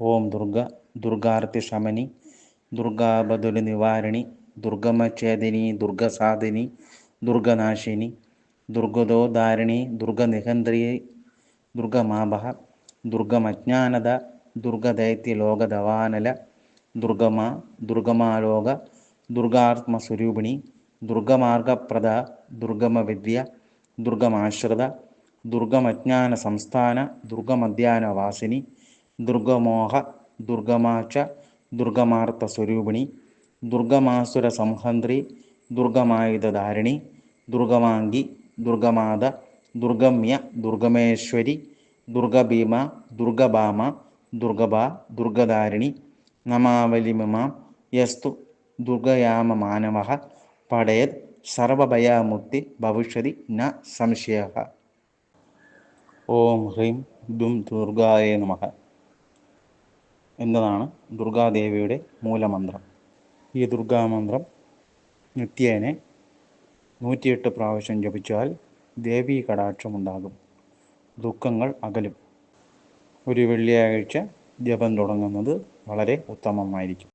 ഓം ദുർഗ ദുർഗാർത്തി ശമനി ദുർഗാബദുലി നിവാരണി ദുർഗമഛേദിനി ദുർഗസാധിനി ദുർഗനാശിനി ദുർഗദോധാരിണി ദുർഗനിഹന്ത്രി ദുർഗമാഭ ദുർഗമജ്ഞാനത ദുർഗദൈത്യലോകദവാനല ദുർഗമ ദുർഗമാലോക ദുർഗാത്മസ്വരൂപിണി ദുർഗമാർഗപ്രദ ദുർഗമവിദ്യ ദുർഗമാശ്രിത ദുർഗമജ്ഞാന സംസ്ഥാന ദുർഗമോഹ ദുർഗമാച്ച സ്വരൂപിണി ദുർഗമാസുര സംഹന്ത്രി ദുർഗമായുധധാരിണി ദുർഗമാങ്കി ദുർഗമാത ദുർഗമ്യ ദുർഗമേശ്വരി ദുർഗഭീമ ദുർഗഭാമ ദുർഗഭാ ദുർഗധാരിണി നമാവലിമമാം യസ്തു ദുർഗയാമ മാനവ പടയത് സർവഭയാമുക്തി ഭവിഷ്യതി ന സംശയ. ഓം ഹ്രീം ദും ദുർഗായ നമഃ. എന്നതാണ് ദുർഗാദേവിയുടെ മൂലമന്ത്രം. ഈ ദുർഗാമന്ത്രം നിത്യേനെ നൂറ്റിയെട്ട് പ്രാവശ്യം ജപിച്ചാൽ ദേവീ കടാക്ഷമുണ്ടാകും. ദുഃഖങ്ങൾ അകലും. ഒരു വെള്ളിയാഴ്ച ജപം തുടങ്ങുന്നത് വളരെ ഉത്തമമായിരിക്കും.